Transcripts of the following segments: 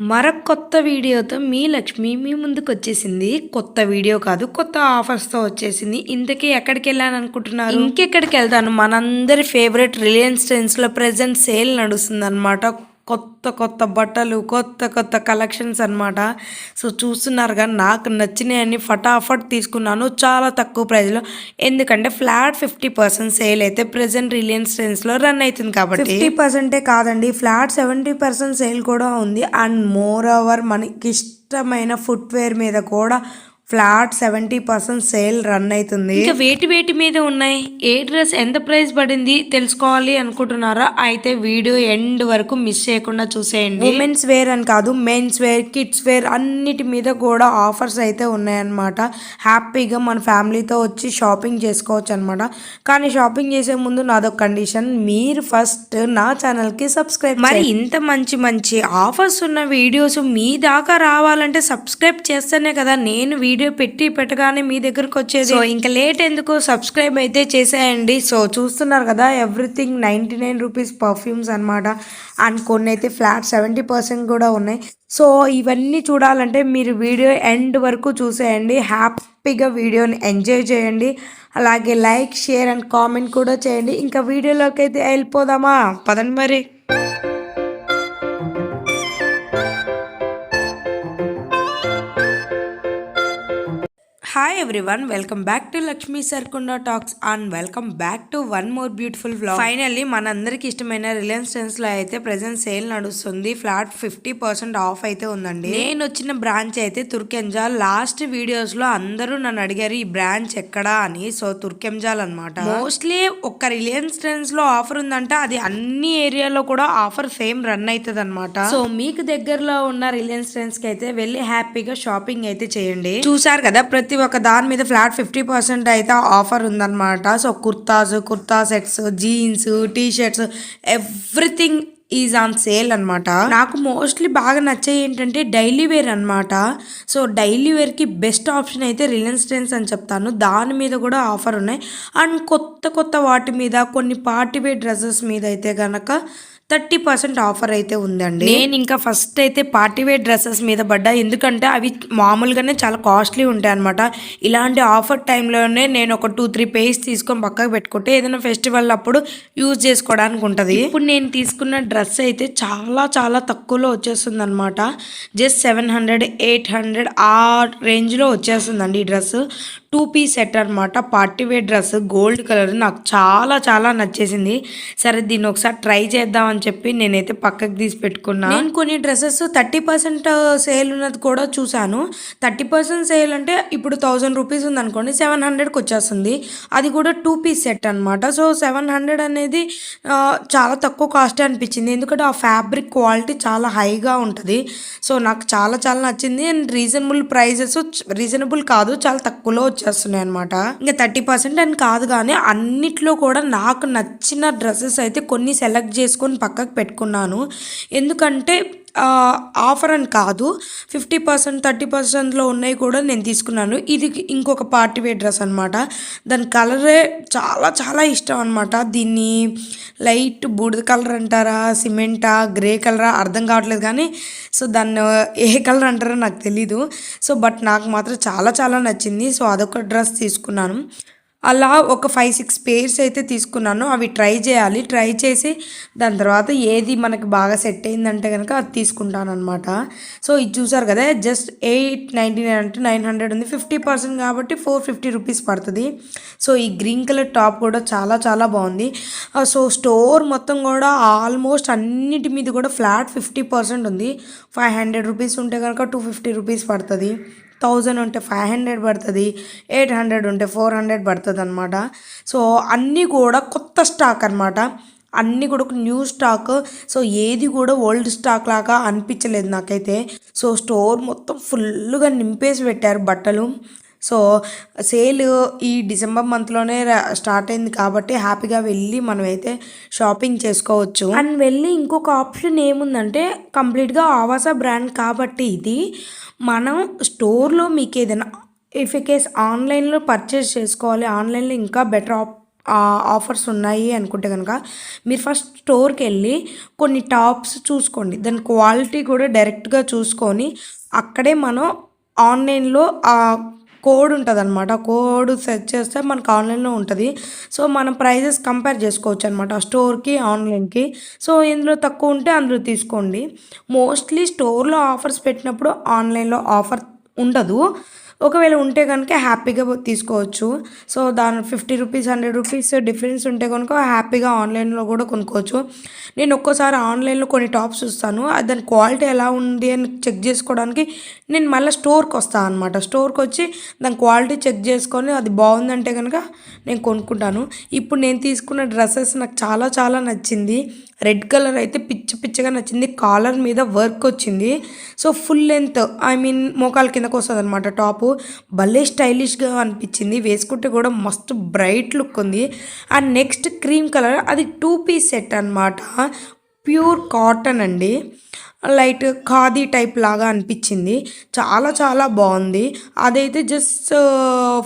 మరొక కొత్త వీడియోతో మీ లక్ష్మి మీ ముందుకు వచ్చేసింది కొత్త వీడియో కాదు కొత్త ఆఫర్స్తో వచ్చేసింది. ఇంతకీ ఎక్కడికి వెళ్ళాను అనుకుంటున్నారు ఇంకెక్కడికి వెళ్తాను మనందరి ఫేవరెట్ రిలయన్స్ ట్రెండ్స్లో ప్రజెంట్ సేల్ నడుస్తుంది అనమాట కొత్త కొత్త బట్టలు కొత్త కొత్త కలెక్షన్స్ అనమాట సో చూస్తున్నారుగా నాకు నచ్చినాయని ఫటాఫట్ తీసుకున్నాను. చాలా తక్కువ ప్రైస్లో ఎందుకంటే ఫ్లాట్ ఫిఫ్టీ పర్సెంట్ సేల్ అయితే ప్రజెంట్ రిలయన్స్ ట్రెండ్స్లో రన్ అవుతుంది కాబట్టి. ఫిఫ్టీ పర్సెంటే కాదండి ఫ్లాట్ సెవెంటీ పర్సెంట్ సేల్ కూడా ఉంది. అండ్ మోర్ ఓవర్ మనకి ఇష్టమైన ఫుట్వేర్ మీద కూడా flat seventy percent sale run అవుతుంది. ఇంకా వేటి వేటి మీద ఉన్నాయి? ఏ డ్రెస్ ఎంత ప్రైస్ పడింది తెలుసుకోవాలి అనుకుంటున్నారా? అయితే వీడియో ఎండ్ వరకు మిస్ చేయకుండా చూసేయండి. ఉమెన్స్ వేర్ అని కాదు మెన్స్ వేర్ కిడ్స్ వేర్ అన్నిటి మీద కూడా ఆఫర్స్ అయితే ఉన్నాయన్నమాట. హ్యాపీగా మన ఫ్యామిలీతో వచ్చి షాపింగ్ చేసుకోవచ్చు అనమాట కానీ షాపింగ్ చేసే ముందు నాదొక కండిషన్ మీరు ఫస్ట్ నా ఛానల్కి సబ్స్క్రైబ్ మరి ఇంత మంచి మంచి ఆఫర్స్ ఉన్న వీడియోస్ మీ దాకా రావాలంటే సబ్స్క్రైబ్ చేస్తేనే కదా నేను వీడియో పెట్టి పెట్టగానే మీ దగ్గరకు వచ్చేది సో ఇంకా లేట్ ఎందుకు? సబ్స్క్రైబ్ అయితే చేసేయండి. సో చూస్తున్నారు కదా everything ninety nine rupees perfumes అనమాట అండ్ కొన్ని అయితే ఫ్లాట్ సెవెంటీ పర్సెంట్ కూడా ఉన్నాయి. సో ఇవన్నీ చూడాలంటే మీరు వీడియో ఎండ్ వరకు చూసేయండి. హ్యాపీగా వీడియోని ఎంజాయ్ చేయండి. అలాగే లైక్ షేర్ అండ్ కామెంట్ కూడా చేయండి. ఇంకా వీడియోలోకి అయితే వెళ్ళిపోదామా? పదండి మరి. Hi everyone welcome back to Lakshmi Sarkonda talks and welcome back to one more beautiful vlog finally మనందరికి ఇష్టమైన రిలయన్స్ ట్రెండ్స్లో అయితే ప్రెసెంట్ సేల్ నడుస్తుంది. ఫ్లాట్ ఫిఫ్టీ పర్సెంట్ ఆఫ్ అయితే ఉందండి. నేను వచ్చిన బ్రాంచ్ అయితే తుర్కెంజాల్ లాస్ట్ వీడియోస్లో అందరూ నన్ను అడిగారు ఈ బ్రాంచ్ ఎక్కడా? అని. సో తుర్కెంజాల్ అనమాట మోస్ట్లీ ఒక్క రిలయన్స్ ట్రెండ్స్లో ఆఫర్ ఉందంటే. అది అన్ని ఏరియాలో కూడా ఆఫర్ సేమ్ రన్ అవుతుంది అనమాట సో మీకు దగ్గరలో ఉన్న రిలయన్స్ ట్రెండ్స్కి అయితే వెళ్ళి హ్యాపీగా షాపింగ్ అయితే చేయండి. చూసారు కదా ప్రతి ఒక దాని మీద ఫ్లాట్ ఫిఫ్టీ పర్సెంట్ అయితే ఆఫర్ ఉందన్నమాట. So kurtas kurta sets jeans T shirts everything is on sale అనమాట నాకు మోస్ట్లీ బాగా నచ్చేవి ఏంటంటే డైలీ వేర్ అనమాట సో డైలీ వేర్కి బెస్ట్ ఆప్షన్ అయితే రిలయన్స్ ట్రెండ్స్ అని చెప్తాను. దాని మీద కూడా ఆఫర్ ఉన్నాయి. అండ్ కొత్త కొత్త వాటి మీద కొన్ని పార్టీ వేర్ డ్రెస్సెస్ మీద అయితే కనుక థర్టీ పర్సెంట్ ఆఫర్ అయితే ఉందండి. నేను ఇంకా ఫస్ట్ అయితే పార్టీ వేర్ డ్రెస్సెస్ మీద పడ్డా. ఎందుకంటే అవి మామూలుగానే చాలా కాస్ట్లీ ఉంటాయి అనమాట ఇలాంటి ఆఫర్ టైంలోనే నేను ఒక టూ త్రీ పేజ్ తీసుకొని పక్కకు పెట్టుకుంటే ఏదైనా ఫెస్టివల్ అప్పుడు యూజ్ చేసుకోవడానికి ఉంటుంది. ఇప్పుడు నేను తీసుకున్న డ్రెస్ అయితే చాలా చాలా తక్కువలో వచ్చేస్తుంది అనమాట just seven hundred eight hundred ఆ రేంజ్లో వచ్చేస్తుందండి ఈ డ్రెస్ టూ పీస్ సెట్ అనమాట party wear dress gold colour. నాకు చాలా చాలా నచ్చేసింది. సరే దీన్ని ఒకసారి ట్రై చేద్దామని చెప్పి నేనైతే పక్కకు తీసి పెట్టుకున్నాను నేను కొన్ని డ్రెస్సెస్ థర్టీ పర్సెంట్ సేల్ ఉన్నది కూడా చూశాను. థర్టీ పర్సెంట్ సేల్ అంటే ఇప్పుడు థౌజండ్ రూపీస్ ఉంది అనుకోండి సెవెన్ హండ్రెడ్కి వచ్చేస్తుంది. అది కూడా టూ పీస్ సెట్ అనమాట సో సెవెన్ హండ్రెడ్ అనేది చాలా తక్కువ కాస్ట్ అనిపించింది. ఎందుకంటే ఆ ఫ్యాబ్రిక్ క్వాలిటీ చాలా హైగా ఉంటుంది. సో నాకు చాలా చాలా నచ్చింది. అండ్ రీజనబుల్ ప్రైజెస్ రీజనబుల్ కాదు చాలా తక్కువలో వచ్చేస్తున్నాయి అనమాట ఇంకా థర్టీ పర్సెంట్ అని కాదు కానీ అన్నిట్లో కూడా నాకు నచ్చిన డ్రెస్సెస్ అయితే కొన్ని సెలెక్ట్ చేసుకొని పక్కకు పెట్టుకున్నాను. ఎందుకంటే ఆఫర్ అని కాదు ఫిఫ్టీ పర్సెంట్ థర్టీ పర్సెంట్లో ఉన్నాయి కూడా నేను తీసుకున్నాను. ఇది ఇంకొక పార్టీ వేర్ డ్రెస్ అనమాట దాని కలరే చాలా చాలా ఇష్టం అనమాట దీన్ని లైట్ బూడిద కలర్ అంటారా సిమెంటా గ్రే కలరా అర్థం కావట్లేదు కానీ సో దాన్ని ఏ కలర్ అంటారో నాకు తెలీదు. సో బట్ నాకు మాత్రం చాలా చాలా నచ్చింది. సో అదొక డ్రెస్ తీసుకున్నాను. అలా ఒక ఫైవ్ సిక్స్ పేర్స్ అయితే తీసుకున్నాను. అవి ట్రై చేయాలి. ట్రై చేసి దాని తర్వాత ఏది మనకి బాగా సెట్ అయిందంటే కనుక అది తీసుకుంటాను అనమాట సో ఇది చూసారు కదా జస్ట్ ఎయిట్ నైంటీ నైన్ అంటే నైన్ హండ్రెడ్ ఉంది. ఫిఫ్టీ పర్సెంట్ కాబట్టి ఫోర్ ఫిఫ్టీ రూపీస్ పడుతుంది. సో ఈ గ్రీన్ కలర్ టాప్ కూడా చాలా చాలా బాగుంది. సో స్టోర్ మొత్తం కూడా ఆల్మోస్ట్ అన్నిటి మీద కూడా ఫ్లాట్ ఫిఫ్టీ పర్సెంట్ ఉంది. ఫైవ్ హండ్రెడ్ రూపీస్ ఉంటే కనుక టూ ఫిఫ్టీ రూపీస్ పడుతుంది. థౌజండ్ ఉంటే ఫైవ్ హండ్రెడ్ పడుతుంది ఎయిట్ హండ్రెడ్ ఉంటే ఫోర్ హండ్రెడ్ పడుతుంది అనమాట సో అన్నీ కూడా కొత్త స్టాక్ అనమాట అన్నీ కూడా ఒక న్యూ స్టాక్. సో ఏది కూడా ఓల్డ్ స్టాక్ లాగా అనిపించలేదు నాకైతే. సో స్టోర్ మొత్తం ఫుల్గా నింపేసి పెట్టారు బట్టలు. సో సేల్ ఈ డిసెంబర్ మంత్లోనే స్టార్ట్ అయింది కాబట్టి హ్యాపీగా వెళ్ళి మనమైతే షాపింగ్ చేసుకోవచ్చు. అండ్ వెళ్ళి ఇంకొక ఆప్షన్ ఏముందంటే కంప్లీట్గా ఆవాస బ్రాండ్ కాబట్టి ఇది మనం స్టోర్లో మీకు ఏదైనా ఇఫ్ కేస్ ఆన్లైన్లో పర్చేస్ చేసుకోవాలి ఆన్లైన్లో ఇంకా బెటర్ ఆప్ ఆఫర్స్ ఉన్నాయి అనుకుంటే కనుక మీరు ఫస్ట్ స్టోర్కి వెళ్ళి కొన్ని టాప్స్ చూసుకోండి. దాని క్వాలిటీ కూడా డైరెక్ట్గా చూసుకొని అక్కడే మనం ఆన్లైన్లో కోడ్ ఉంటుంది అనమాట కోడ్ సెట్ చేస్తే మనకు ఆన్లైన్లో ఉంటుంది. సో మనం ప్రైజెస్ కంపేర్ చేసుకోవచ్చు అనమాట స్టోర్కి ఆన్లైన్కి. సో ఇందులో తక్కువ ఉంటే అందులో తీసుకోండి. మోస్ట్లీ స్టోర్లో ఆఫర్స్ పెట్టినప్పుడు ఆన్లైన్లో ఆఫర్ ఉండదు. ఒకవేళ ఉంటే కనుక హ్యాపీగా తీసుకోవచ్చు. సో దాని fifty rupees hundred rupees difference ఉంటే కనుక హ్యాపీగా ఆన్లైన్లో కూడా కొనుక్కోవచ్చు. నేను ఒక్కోసారి ఆన్లైన్లో కొన్ని టాప్స్ చూస్తాను. దాని క్వాలిటీ ఎలా ఉంది అని చెక్ చేసుకోవడానికి నేను మళ్ళీ స్టోర్కి వస్తాను అనమాట స్టోర్కి వచ్చి దాని క్వాలిటీ చెక్ చేసుకొని అది బాగుందంటే కనుక నేను కొనుక్కుంటాను. ఇప్పుడు నేను తీసుకున్న డ్రెస్సెస్ నాకు చాలా చాలా నచ్చింది. రెడ్ కలర్ అయితే పిచ్చి పిచ్చిగా నచ్చింది. కాలర్ మీద వర్క్ వచ్చింది. So full length I mean మోకాల కిందకు వస్తుంది అనమాట టాపు. భలే స్టైలిష్గా అనిపించింది. వేసుకుంటే కూడా మస్తు బ్రైట్ లుక్ ఉంది. అండ్ నెక్స్ట్ క్రీమ్ కలర్ అది టూ పీస్ సెట్ అనమాట ప్యూర్ కాటన్ అండి. లైట్ ఖాదీ టైప్ లాగా అనిపించింది. చాలా చాలా బాగుంది. అదైతే జస్ట్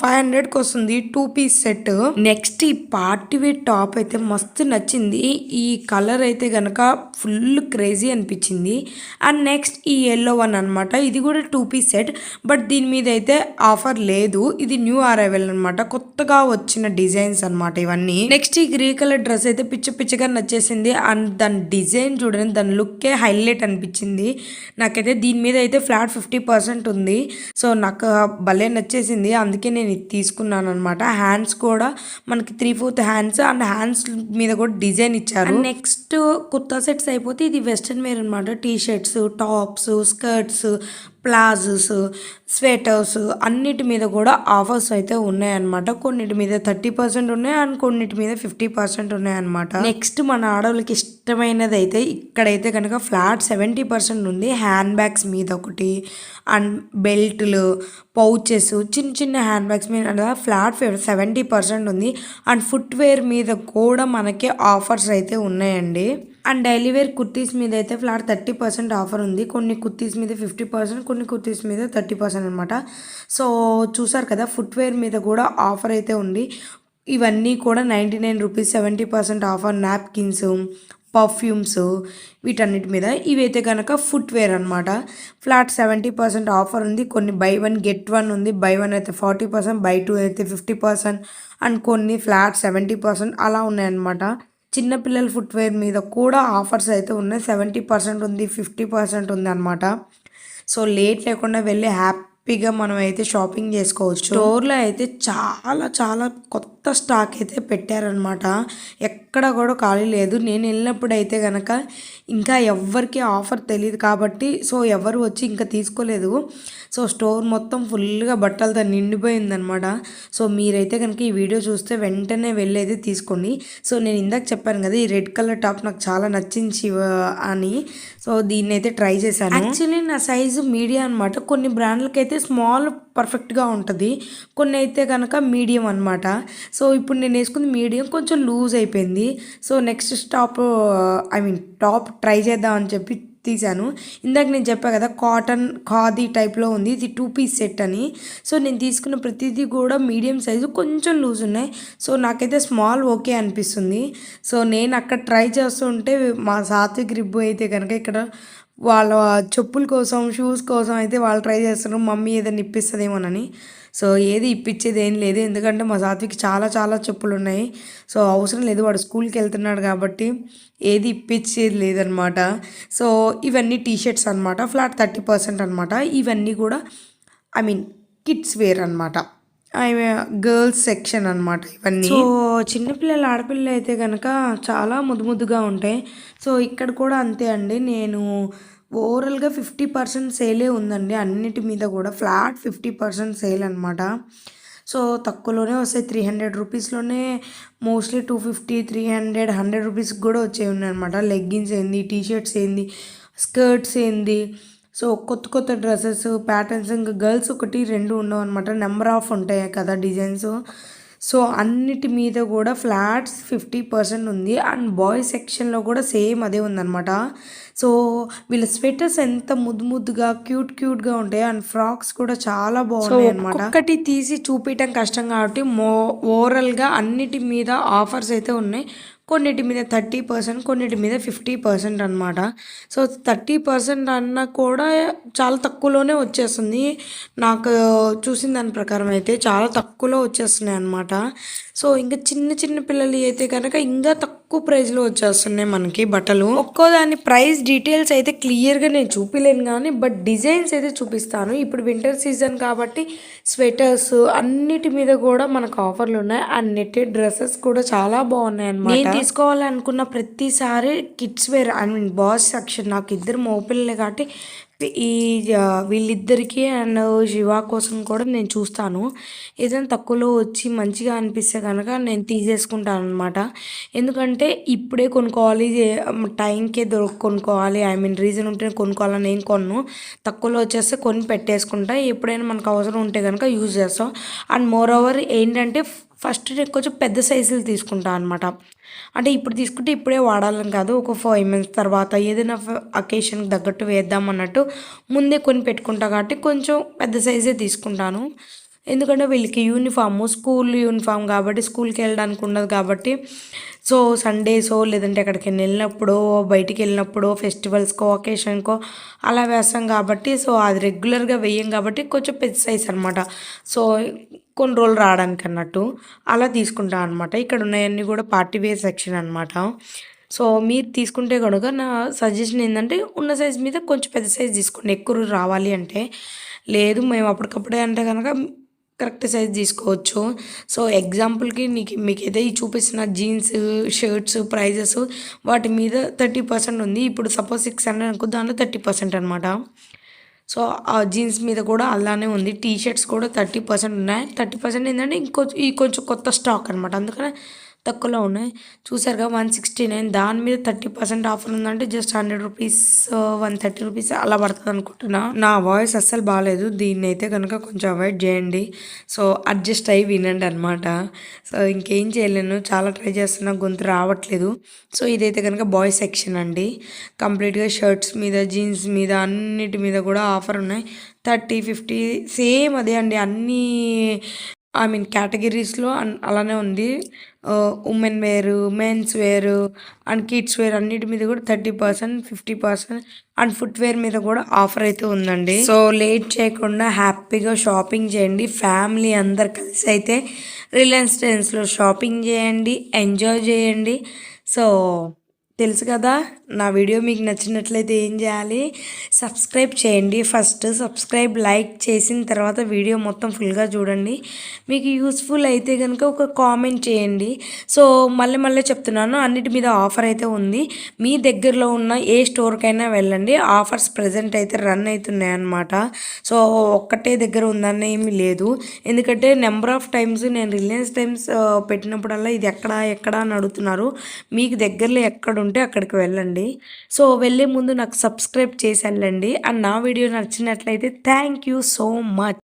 ఫైవ్ హండ్రెడ్కి వస్తుంది. Two piece set. నెక్స్ట్ ఈ పార్టీ వేర్ టాప్ అయితే మస్తు నచ్చింది. ఈ కలర్ అయితే కనుక ఫుల్ క్రేజీ అనిపించింది. అండ్ నెక్స్ట్ ఈ ఎల్లో వన్ అనమాట ఇది కూడా టూ పీస్ సెట్. బట్ దీని మీద అయితే ఆఫర్ లేదు. ఇది న్యూ అరైవల్ అనమాట కొత్తగా వచ్చిన డిజైన్స్ అనమాట ఇవన్నీ. నెక్స్ట్ ఈ గ్రే కలర్ డ్రెస్ అయితే పిచ్చ పిచ్చగా నచ్చేసింది. అండ్ దాని డిజైన్ చూడండి. దాని లుక్కే హైలైట్ అని అనిపించింది. నాకైతే దీని మీద అయితే ఫ్లాట్ ఫిఫ్టీ పర్సెంట్ ఉంది. సో నాకు భలే నచ్చేసింది. అందుకే నేను ఇది తీసుకున్నాను అనమాట హ్యాండ్స్ కూడా మనకి three fourth hands and hands మీద కూడా డిజైన్ ఇచ్చారు. నెక్స్ట్ కుర్తా సెట్స్ అయిపోతే ఇది వెస్ట్రన్ వేర్ అనమాట T shirts tops skirts palazzos sweaters అన్నిటి మీద కూడా ఆఫర్స్ అయితే ఉన్నాయన్నమాట. కొన్నిటి మీద థర్టీ పర్సెంట్ ఉన్నాయి అండ్ కొన్నిటి మీద ఫిఫ్టీ పర్సెంట్ ఉన్నాయన్నమాట. నెక్స్ట్ మన ఆడవాళ్ళకి ఇష్టమైనది అయితే ఇక్కడైతే కనుక ఫ్లాట్ సెవెంటీ పర్సెంట్ ఉంది. హ్యాండ్ బ్యాగ్స్ మీద ఒకటి అండ్ బెల్ట్లు పౌచెస్ చిన్న చిన్న హ్యాండ్ బ్యాగ్స్ మీద ఫ్లాట్ సెవెంటీ పర్సెంట్ ఉంది. అండ్ ఫుట్వేర్ మీద కూడా మనకి ఆఫర్స్ అయితే ఉన్నాయండి. అండ్ డైలీ వేర్ కుర్తీస్ మీద అయితే ఫ్లాట్ థర్టీ పర్సెంట్ ఆఫర్ ఉంది. కొన్ని కుర్తీస్ మీద ఫిఫ్టీ పర్సెంట్ కొన్ని కుర్తీస్ మీద థర్టీ పర్సెంట్ అనమాట సో చూసారు కదా ఫుట్వేర్ మీద కూడా ఆఫర్ అయితే ఉంది. ఇవన్నీ కూడా ninety nine rupees seventy percent offer napkins perfumes వీటన్నిటి మీద. ఇవైతే కనుక ఫుట్వేర్ అనమాట ఫ్లాట్ సెవెంటీ పర్సెంట్ ఆఫర్ ఉంది. కొన్ని బై వన్ గెట్ వన్ ఉంది. బై వన్ అయితే ఫార్టీ పర్సెంట్ బై టూ అయితే ఫిఫ్టీ పర్సెంట్ అండ్ కొన్ని ఫ్లాట్ సెవెంటీ పర్సెంట్ అలా ఉన్నాయన్నమాట చిన్నపిల్లల ఫుట్వేర్ మీద కూడా ఆఫర్స్ అయితే ఉన్నాయి. సెవెంటీ పర్సెంట్ ఉంది ఫిఫ్టీ పర్సెంట్ ఉంది అనమాట సో లేట్ లేకుండా వెళ్ళి హ్యాపీగా మనం అయితే షాపింగ్ చేసుకోవచ్చు. స్టోర్లో అయితే చాలా చాలా కొత్త స్టాక్ అయితే పెట్టారనమాట ఎక్కడ కూడా ఖాళీ లేదు. నేను వెళ్ళినప్పుడు అయితే కనుక ఇంకా ఎవ్వరికి ఆఫర్ తెలియదు కాబట్టి సో ఎవరు వచ్చి ఇంకా తీసుకోలేదు. సో స్టోర్ మొత్తం ఫుల్గా బట్టలతో నిండిపోయిందనమాట సో మీరైతే కనుక ఈ వీడియో చూస్తే వెంటనే వెళ్ళేది తీసుకోండి. సో నేను ఇందాక చెప్పాను కదా ఈ రెడ్ కలర్ టాప్ నాకు చాలా నచ్చింది అని. సో దీన్ని అయితే ట్రై చేశాను. యాక్చువల్లీ నా సైజు మీడియం అనమాట కొన్ని బ్రాండ్లకైతే స్మాల్ పర్ఫెక్ట్గా ఉంటుంది. కొన్ని అయితే కనుక మీడియం అనమాట సో ఇప్పుడు నేను వేసుకుంది మీడియం కొంచెం లూజ్ అయిపోయింది. So next stop I mean top try చేద్దామని చెప్పి తీశాను ఇందాక నేను చెప్పా కదా కాటన్ ఖాదీ టైప్లో ఉంది. ఇది టూ పీస్ సెట్ అని. సో నేను తీసుకున్న ప్రతిదీ కూడా మీడియం సైజు కొంచెం లూజ్ ఉన్నాయి. సో నాకైతే స్మాల్ ఓకే అనిపిస్తుంది. సో నేను అక్కడ ట్రై చేస్తుంటే మా సాత్విక్ రిబ్బు అయితే కనుక ఇక్కడ వాళ్ళ చెప్పుల కోసం షూస్ కోసం అయితే వాళ్ళు ట్రై చేస్తున్నారు. మమ్మీ ఏదైనా ఇప్పిస్తుందేమోనని సో ఏది ఇప్పించేది ఏం లేదు. ఎందుకంటే మా సాత్విక్ చాలా చాలా చెప్పులు ఉన్నాయి. సో అవసరం లేదు. వాడు స్కూల్కి వెళ్తున్నాడు కాబట్టి ఏది ఇప్పించేది లేదనమాట. సో ఇవన్నీ టీషర్ట్స్ అనమాట. ఫ్లాట్ థర్టీ పర్సెంట్ అనమాట. ఇవన్నీ కూడా ఐ మీన్ కిడ్స్ వేర్ అనమాట. గర్ల్స్ సెక్షన్ అనమాట ఇవన్నీ. సో చిన్నపిల్లలు ఆడపిల్లలు అయితే కనుక చాలా ముద్దు ముద్దుగా ఉంటాయి. సో ఇక్కడ కూడా అంతే అండి. నేను ఓవరాల్గా ఫిఫ్టీ పర్సెంట్ సేలే ఉందండి. అన్నిటి మీద కూడా ఫ్లాట్ ఫిఫ్టీ పర్సెంట్ సేల్ అనమాట సో తక్కువలోనే వస్తాయి. Three hundred రూపీస్లోనే mostly two fifty three hundred hundred రూపీస్కి కూడా వచ్చేవి ఉన్నాయి అనమాట లెగ్గిన్స్ ఏంది టీ షర్ట్స్ ఏంది స్కర్ట్స్ ఏంది సో కొత్త కొత్త డ్రెస్సెస్ ప్యాటర్న్స్ ఇంకా గర్ల్స్ ఒకటి రెండు ఉండవు అనమాట నెంబర్ ఆఫ్ ఉంటాయి కదా డిజైన్స్. సో అన్నిటి మీద కూడా ఫ్లాట్స్ ఫిఫ్టీ పర్సెంట్ ఉంది. అండ్ బాయ్స్ సెక్షన్లో కూడా సేమ్ అదే ఉందన్నమాట. సో వీళ్ళ స్వెటర్స్ ఎంత ముద్దు ముద్దుగా క్యూట్ క్యూట్గా ఉంటాయి అండ్ ఫ్రాక్స్ కూడా చాలా బాగున్నాయి అనమాట ఒక్కటి తీసి చూపించడం కష్టం కాబట్టి మో ఓవరాల్గా అన్నిటి మీద ఆఫర్స్ అయితే ఉన్నాయి. కొన్నిటి మీద థర్టీ పర్సెంట్ కొన్నిటి మీద ఫిఫ్టీ పర్సెంట్ అనమాట సో థర్టీ పర్సెంట్ అన్నా కూడా చాలా తక్కువలోనే వచ్చేస్తుంది. నాకు చూసిన దాని ప్రకారం అయితే చాలా తక్కువలో వచ్చేస్తున్నాయి అనమాట సో ఇంకా చిన్న చిన్న పిల్లలు అయితే కనుక ఇంకా తక్కువ తక్కువ ప్రైస్లో వచ్చేస్తున్నాయి మనకి బట్టలు. ఒక్కో దాని ప్రైస్ డీటెయిల్స్ అయితే క్లియర్గా నేను చూపిలేను కానీ బట్ డిజైన్స్ అయితే చూపిస్తాను. ఇప్పుడు వింటర్ సీజన్ కాబట్టి స్వెటర్స్ అన్నిటి మీద కూడా మనకు ఆఫర్లు ఉన్నాయి. అండ్ నెట్టెడ్ డ్రెస్సెస్ కూడా చాలా బాగున్నాయి అనమాట నేను తీసుకోవాలనుకున్న ప్రతిసారి kids wear I mean boys section నాకు ఇద్దరు మోపిల్లలే కాబట్టి ఈ వీళ్ళిద్దరికీ అండ్ శివ కోసం కూడా నేను చూస్తాను. ఏదైనా తక్కువలో వచ్చి మంచిగా అనిపిస్తే కనుక నేను తీసేసుకుంటాను అనమాట ఎందుకంటే ఇప్పుడే కొనుక్కోవాలి టైంకే దొరికి కొనుక్కోవాలి. ఐ మీన్ రీజన్ ఉంటే కొనుక్కోవాలని నేను కొన్ను. తక్కువలో వచ్చేస్తే కొని పెట్టేసుకుంటా. ఎప్పుడైనా మనకు అవసరం ఉంటే కనుక యూజ్ చేస్తాం. అండ్ మోర్ ఓవర్ ఏంటంటే ఫస్ట్ నేను కొంచెం పెద్ద సైజులు తీసుకుంటాను అనమాట అంటే ఇప్పుడు తీసుకుంటే ఇప్పుడే వాడాలని కాదు ఒక ఫైవ్ మంత్స్ తర్వాత ఏదైనా అకేషన్కి తగ్గట్టు వేద్దాం అన్నట్టు ముందే కొని పెట్టుకుంటా కాబట్టి కొంచెం పెద్ద సైజే తీసుకుంటాను. ఎందుకంటే వీళ్ళకి యూనిఫాము స్కూల్ యూనిఫామ్ కాబట్టి స్కూల్కి వెళ్ళడానికి ఉండదు కాబట్టి సో సండేసో లేదంటే ఎక్కడికి వెళ్ళినప్పుడు బయటికి వెళ్ళినప్పుడు ఫెస్టివల్స్కో ఒకేషన్కో అలా వేస్తాం కాబట్టి సో అది రెగ్యులర్గా వేయం కాబట్టి కొంచెం పెద్ద సైజ్ అనమాట సో కొన్ని రోజులు రావడానికి అన్నట్టు అలా తీసుకుంటాను అనమాట ఇక్కడ ఉన్నాయన్నీ కూడా పార్టీ వేర్ సెక్షన్ అనమాట సో మీరు తీసుకుంటే కనుక నా సజెషన్ ఏంటంటే ఉన్న సైజ్ మీద కొంచెం పెద్ద సైజ్ తీసుకోండి. ఎక్కువ రావాలి అంటే లేదు మేము అప్పటికప్పుడే అంటే కనుక కరెక్ట్ సైజ్ తీసుకోవచ్చు. సో ఎగ్జాంపుల్కి నీకు మీకు అయితే ఈ చూపిస్తున్న జీన్స్ షర్ట్స్ ప్రైజెస్ వాటి మీద థర్టీ పర్సెంట్ ఉంది. ఇప్పుడు సపోజ్ సిక్స్ హండ్రెడ్ అనుకో దాంట్లో థర్టీ పర్సెంట్ అనమాట సో ఆ జీన్స్ మీద కూడా అలానే ఉంది. టీ షర్ట్స్ కూడా థర్టీ పర్సెంట్ ఉన్నాయి. థర్టీ పర్సెంట్ ఏంటంటే ఇంకో ఈ కొంచెం కొత్త స్టాక్ అనమాట అందుకనే తక్కువలో ఉన్నాయి. చూసారుగా వన్ సిక్స్టీ నైన్. దాని మీద థర్టీ పర్సెంట్ ఆఫర్ ఉందంటే just hundred rupees one thirty rupees అలా పడుతుంది అనుకుంటున్నా. నా వాయిస్ అస్సలు బాగాలేదు. దీన్ని అయితే కనుక కొంచెం అవాయిడ్ చేయండి. సో అడ్జస్ట్ అయ్యి వినండి అనమాట సో ఇంకేం చేయలేను. చాలా ట్రై చేస్తున్నా. గొంతు రావట్లేదు. సో ఇదైతే కనుక బాయ్స్ సెక్షన్ అండి. కంప్లీట్గా షర్ట్స్ మీద జీన్స్ మీద అన్నిటి మీద కూడా ఆఫర్ ఉన్నాయి. థర్టీ ఫిఫ్టీ సేమ్ అదే అండి. అన్నీ ఐ మీన్ కేటగిరీస్లో అలానే ఉంది. Women wear men's wear and kids wear అన్నిటి మీద కూడా thirty percent fifty percent and footwear మీద కూడా ఆఫర్ అయితే ఉందండి. సో లేట్ చేయకుండా హ్యాపీగా షాపింగ్ చేయండి. ఫ్యామిలీ అందరు కలిసి అయితే రిలయన్స్ ట్రెండ్స్లో షాపింగ్ చేయండి ఎంజాయ్ చేయండి. సో తెలుసు కదా నా వీడియో మీకు నచ్చినట్లయితే ఏం చేయాలి? సబ్స్క్రైబ్ చేయండి. ఫస్ట్ సబ్స్క్రైబ్ లైక్ చేసిన తర్వాత వీడియో మొత్తం ఫుల్గా చూడండి. మీకు యూస్ఫుల్ అయితే కనుక ఒక కామెంట్ చేయండి. సో మళ్ళీ మళ్ళీ చెప్తున్నాను అన్నిటి మీద ఆఫర్ అయితే ఉంది. మీ దగ్గరలో ఉన్న ఏ స్టోర్కైనా వెళ్ళండి. ఆఫర్స్ ప్రజెంట్ అయితే రన్ అవుతున్నాయి అన్నమాట. సో ఒక్కటే దగ్గర ఉందని ఏమీ లేదు. ఎందుకంటే నెంబర్ ఆఫ్ టైమ్స్ నేను రిలయన్స్ టైమ్స్ పెట్టినప్పుడల్లా ఇది ఎక్కడ ఎక్కడ అని అడుగుతున్నారు. మీకు దగ్గరలో ఎక్కడ ఉంటే అక్కడికి వెళ్ళండి. సో వెళ్ళే ముందు నాకు సబ్స్క్రైబ్ చేసి వెళ్ళండి అండ్ నా వీడియో నచ్చినట్లయితే థ్యాంక్ యూ సో మచ్.